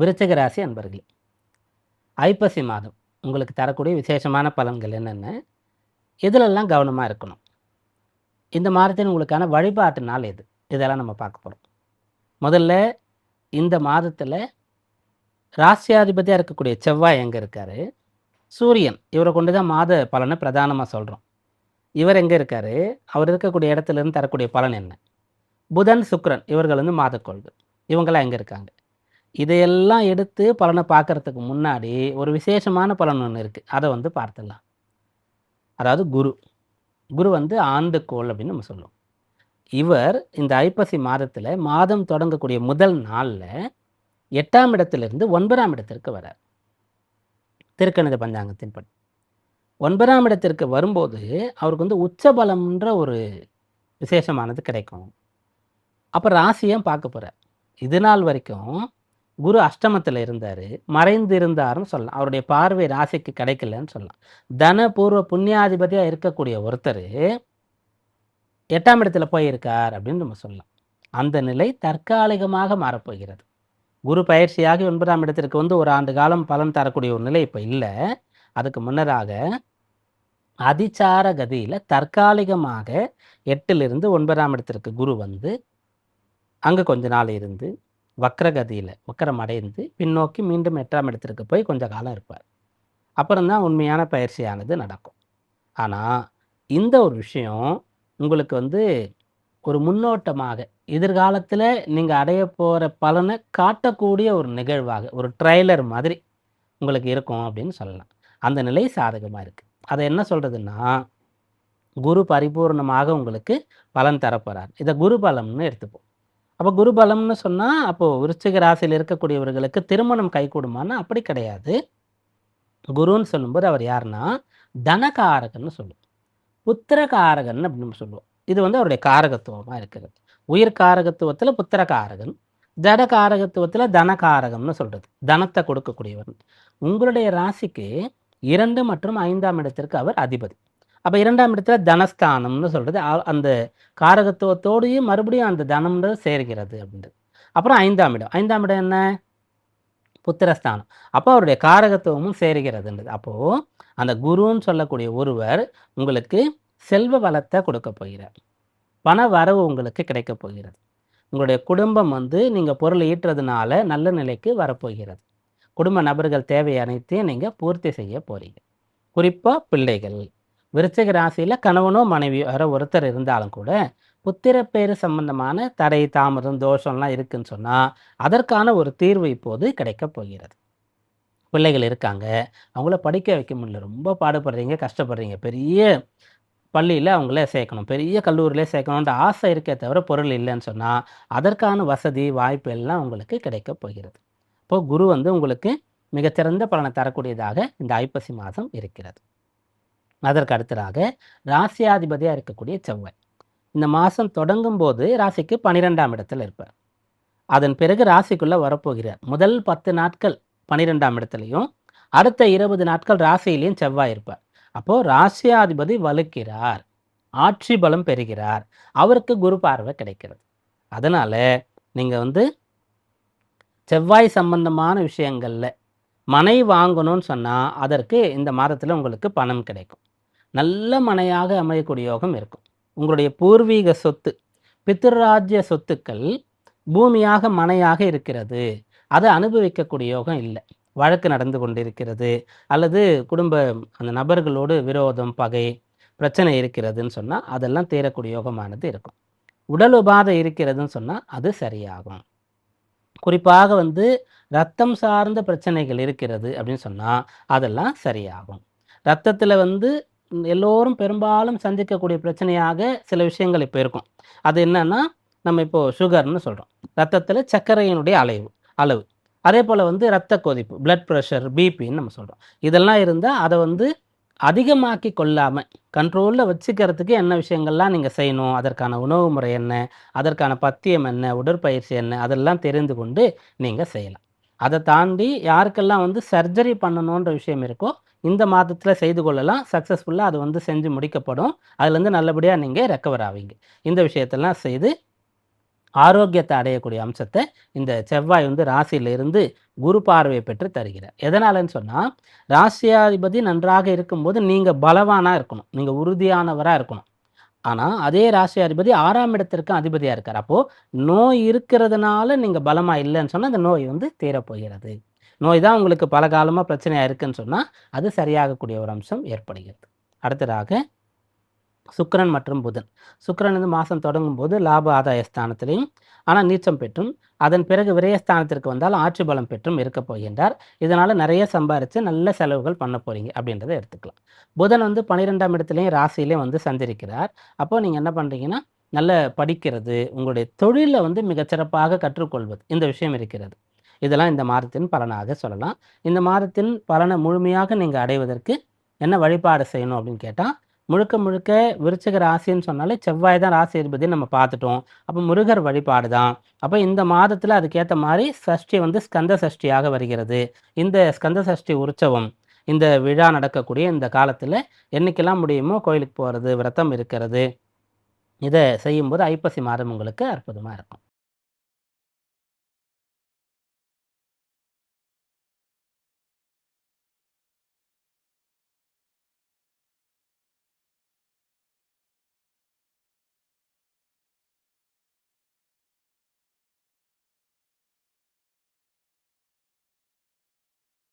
விருச்சக ராசி அன்பர்களே ஐப்பசி மாதம் உங்களுக்கு தரக்கூடிய விசேஷமான பலன்கள் என்னென்ன? இதிலெல்லாம் கவனமாக இருக்கணும்? இந்த மாதத்தின் உங்களுக்கான வழிபாட்டு நாள் எது? இதெல்லாம் நம்ம பார்க்க போகிறோம் முதல்ல இந்த மாதத்தில் ராசியாதிபதியாக இருக்கக்கூடிய செவ்வாய் எங்கே இருக்கார்? சூரியன் இவரை கொண்டு தான் மாத பலனை பிரதானமாக சொல்கிறோம் இவர் எங்கே இருக்கார்? அவர் இருக்கக்கூடிய இடத்துல இருந்து தரக்கூடிய பலன் என்ன? புதன் சுக்ரன் இவர்கள் வந்து மாதக்கோள்கள். இவங்களாம் எங்கே இருக்காங்க? இதையெல்லாம் எடுத்து பலனை பார்க்கறதுக்கு முன்னாடி ஒரு விசேஷமான பலன் ஒன்று இருக்குது அதை வந்து பார்த்துடலாம். அதாவது குரு. குரு வந்து ஆண்டுக்கோள் அப்படின்னு நம்ம சொல்லுவோம் இவர் இந்த ஐப்பசி மாதத்தில் மாதம் தொடங்கக்கூடிய முதல் நாளில் எட்டாம் இடத்திலிருந்து ஒன்பதாம் இடத்திற்கு வரார் திருக்கணித பஞ்சாங்கத்தின்படி ஒன்பதாம் இடத்திற்கு வரும்போது அவருக்கு வந்து உச்சபலம்ன்ற ஒரு விசேஷமானது கிடைக்கும். அப்போ ராசியும் பார்க்க போகிறார் இது நாள் வரைக்கும் குரு அஷ்டமத்தில் இருந்தார். மறைந்து இருந்தாருன்னு சொல்லலாம். அவருடைய பார்வை ராசிக்கு கிடைக்கலன்னு சொல்லலாம். தன பூர்வ புண்ணியாதிபதியாக இருக்கக்கூடிய ஒருத்தர் எட்டாம் இடத்துல போயிருக்கார் அப்படின்னு நம்ம சொல்லலாம். அந்த நிலை தற்காலிகமாக மாறப்போகிறது. குரு பயிற்சியாகி ஒன்பதாம் இடத்திற்கு வந்து ஒரு ஆண்டு காலம் பலன் தரக்கூடிய ஒரு நிலை இப்போ இல்லை. அதுக்கு முன்னராக அதிச்சார கதியில் தற்காலிகமாக எட்டிலிருந்து ஒன்பதாம் இடத்திற்கு குரு வந்து அங்கே கொஞ்ச நாள் இருந்து வக்ரகதியில் வக்கரம் அடைந்து பின்னோக்கி மீண்டும் எட்டாம் இடத்திற்கு போய் கொஞ்ச காலம் இருப்பார். அப்புறம்தான் உண்மையான பயிற்சியானது நடக்கும். ஆனால் இந்த ஒரு விஷயம் உங்களுக்கு வந்து ஒரு முன்னோட்டமாக எதிர்காலத்தில் நீங்கள் அடைய போகிற பலனை காட்டக்கூடிய ஒரு நிகழ்வாக ஒரு ட்ரைலர் மாதிரி உங்களுக்கு இருக்கும் அப்படின்னு சொல்லலாம். அந்த நிலை சாதகமாக இருக்குது அதை என்ன சொல்கிறதுன்னா குரு பரிபூர்ணமாக உங்களுக்கு பலன் தரப்போகிறார் இதை குரு பலம்னு எடுத்துப்போம். அப்போ குரு பலம்னு சொன்னால் அப்போது விருச்சிக ராசியில் இருக்கக்கூடியவர்களுக்கு திருமணம் கைகூடுமான்னா அப்படி கிடையாது. குருன்னு சொல்லும்போது அவர் யாருன்னா தனகாரகன்னு சொல்லுவோம். புத்திரகாரகன் அப்படின்னு சொல்லுவோம். இது வந்து அவருடைய காரகத்துவமாக இருக்கிறது. உயிர் காரகத்துவத்தில் புத்திரகாரகன் ஜட காரகத்துவத்தில் தனகாரகம்னு சொல்கிறது தனத்தை கொடுக்கக்கூடியவர் உங்களுடைய ராசிக்கு இரண்டு மற்றும் ஐந்தாம் இடத்திற்கு அவர் அதிபதி. அப்போ இரண்டாம் இடத்துல தனஸ்தானம்னு சொல்கிறது அந்த காரகத்துவத்தோடையும் மறுபடியும் அந்த தனம்ன்றது சேர்கிறது அப்படின்றது. அப்புறம் ஐந்தாம் இடம். ஐந்தாம் இடம் என்ன? புத்திரஸ்தானம். அப்போ அவருடைய காரகத்துவமும் சேருகிறதுன்றது. அப்போது அந்த குருன்னு சொல்லக்கூடிய ஒருவர் உங்களுக்கு செல்வ வளத்தை கொடுக்க போகிறார். பண வரவு உங்களுக்கு கிடைக்க போகிறது. உங்களுடைய குடும்பம் வந்து நீங்கள் பொருள் ஈட்டுறதுனால நல்ல நிலைக்கு வரப்போகிறது. குடும்ப நபர்கள் தேவை அனைத்தையும் நீங்கள் பூர்த்தி செய்ய போகிறீங்க குறிப்பாக பிள்ளைகள். விருச்சிக ராசியில் கணவனோ மனைவியோ யாரோ ஒருத்தர் இருந்தாலும் கூட புத்திரப்பேறு சம்பந்தமான தடை தாமதம் தோஷம்லாம் இருக்குன்னு சொன்னால் அதற்கான ஒரு தீர்வு இப்போது கிடைக்கப் போகிறது. பிள்ளைகள் இருக்காங்க. அவங்கள படிக்க வைக்க முடியல. ரொம்ப பாடுபடுறீங்க கஷ்டப்படுறீங்க. பெரிய பள்ளியில் அவங்கள சேர்க்கணும். பெரிய கல்லூரியிலே சேர்க்கணுன்ற ஆசை இருக்கே தவிர பொருள் இல்லைன்னு சொன்னால் அதற்கான வசதி வாய்ப்பு எல்லாம் உங்களுக்கு கிடைக்கப் போகிறது. இப்போது குரு வந்து உங்களுக்கு மிகச்சிறந்த பலனை தரக்கூடியதாக இந்த ஐப்பசி மாதம் இருக்கிறது. அதற்கு அடுத்ததாக ராசியாதிபதியாக இருக்கக்கூடிய செவ்வாய். இந்த மாதம் தொடங்கும் போது ராசிக்கு பன்னிரெண்டாம் இடத்தில் இருப்பார். அதன் பிறகு ராசிக்குள்ளே வரப்போகிறார். முதல் பத்து நாட்கள் பன்னிரெண்டாம் இடத்துலையும் அடுத்த இருபது நாட்கள் ராசியிலையும் செவ்வாய் இருப்பார். அப்போது ராசியாதிபதி வலுக்கிறார் ஆட்சி பலம் பெறுகிறார் அவருக்கு குரு பார்வை கிடைக்கிறது. அதனால் நீங்கள் வந்து செவ்வாய் சம்பந்தமான விஷயங்களில் மனை வாங்கணும்னு சொன்னால் அதற்கு இந்த மாதத்தில் உங்களுக்கு பணம் கிடைக்கும். நல்ல மனையாக அமையக்கூடிய யோகம் இருக்கும். உங்களுடைய பூர்வீக சொத்து பித்ருராஜ்ய சொத்துக்கள் பூமியாக மனையாக இருக்கிறது. அதை அனுபவிக்கக்கூடிய யோகம் இல்லை. வழக்கு நடந்து கொண்டிருக்கிறது. அல்லது குடும்ப அந்த நபர்களோடு விரோதம் பகை பிரச்சனை இருக்கிறதுன்னு சொன்னால் அதெல்லாம் தீரக்கூடிய யோகமானது இருக்கும். உடல் உபாதை இருக்கிறதுன்னு சொன்னால் அது சரியாகும். குறிப்பாக வந்து ரத்தம் சார்ந்த பிரச்சனைகள் இருக்கிறது அப்படின்னு சொன்னால் அதெல்லாம் சரியாகும். ரத்தத்தில் வந்து எல்லோரும் பெரும்பாலும் சந்திக்கக்கூடிய பிரச்சனையாக சில விஷயங்கள் இப்போ இருக்கும். அது என்னென்னா நம்ம இப்போது சுகர்னு சொல்கிறோம் ரத்தத்தில் சர்க்கரையினுடைய அளவு அளவு. அதே போல் வந்து ரத்த கொதிப்பு பிளட் ப்ரெஷர் பிபின்னு நம்ம சொல்கிறோம் இதெல்லாம் இருந்தால் அதை வந்து அதிகமாக்கி கொள்ளாமல் கண்ட்ரோலில் வச்சுக்கிறதுக்கு என்ன விஷயங்கள்லாம் நீங்கள் செய்யணும்? அதற்கான உணவு முறை என்ன? அதற்கான பத்தியம் என்ன? உடற்பயிற்சி என்ன? அதெல்லாம் தெரிந்து கொண்டு நீங்கள் செய்யலாம். அதை தாண்டி யாருக்கெல்லாம் வந்து சர்ஜரி பண்ணணுன்ற விஷயம் இருக்கோ இந்த மாதத்தில் செய்து கொள்ளலாம். சக்ஸஸ்ஃபுல்லாக அது வந்து செஞ்சு முடிக்கப்படும். அதுலேருந்து நல்லபடியாக நீங்கள் ரெக்கவர் ஆவீங்க. இந்த விஷயத்தெல்லாம் செய்து ஆரோக்கியத்தை அடையக்கூடிய அம்சத்தை இந்த செவ்வாய் வந்து ராசியிலிருந்து குரு பார்வையை பெற்று தருகிறார். எதனாலன்னு சொன்னால் ராசியாதிபதி நன்றாக இருக்கும்போது நீங்கள் பலவானாக இருக்கணும். நீங்கள் உறுதியானவராக இருக்கணும். ஆனால் அதே ராசி அதிபதி ஆறாம் இடத்திற்கும் அதிபதியாக இருக்கார். அப்போது நோய் இருக்கிறதுனால நீங்கள் பலமாக இல்லைன்னு சொன்னால் அந்த நோய் வந்து தீரப்போகிறது. நோய் தான் உங்களுக்கு பல காலமாக பிரச்சனையாக இருக்குன்னு சொன்னால் அது சரியாகக்கூடிய ஒரு அம்சம் ஏற்படுகிறது. அடுத்ததாக சுக்கரன் மற்றும் புதன். சுக்கரன் வந்து மாதம் தொடங்கும் போது லாப ஆதாய ஸ்தானத்திலையும் ஆனால் நீச்சம் பெற்றும் அதன் பிறகு விரயஸ்தானத்திற்கு வந்தால் ஆட்சி பலம் பெற்றும் இருக்க போகின்றார். இதனால் நிறைய சம்பாரித்து நல்ல செலவுகள் பண்ண போகிறீங்க அப்படின்றத எடுத்துக்கலாம். புதன் வந்து பன்னிரெண்டாம் இடத்துலையும் ராசியிலையும் வந்து சந்திருக்கிறார் அப்போது நீங்கள் என்ன பண்ணுறீங்கன்னா நல்ல படிக்கிறது உங்களுடைய தொழிலை வந்து மிகச்சிறப்பாக கற்றுக்கொள்வது இந்த விஷயம் இருக்கிறது. இதெல்லாம் இந்த மாதத்தின் பலனாக சொல்லலாம். இந்த மாதத்தின் பலனை முழுமையாக நீங்கள் அடைவதற்கு என்ன வழிபாடு செய்யணும் அப்படின்னு கேட்டால் முழுக்க முழுக்க விருச்சக ராசின்னு சொன்னாலே செவ்வாய் தான் ராசி இருப்பதை நம்ம பார்த்துட்டோம். அப்போ முருகர் வழிபாடு தான். அப்போ இந்த மாதத்தில் அதுக்கேற்ற மாதிரி சஷ்டி வந்து ஸ்கந்த சஷ்டியாக வருகிறது. இந்த ஸ்கந்த சஷ்டி உற்சவம் இந்த விழா நடக்கக்கூடிய இந்த காலத்தில் என்னைக்கெல்லாம் முடியுமோ கோயிலுக்கு போகிறது விரதம் இருக்கிறது இதை செய்யும்போது ஐப்பசி மாதம் உங்களுக்கு அற்புதமாக இருக்கும்.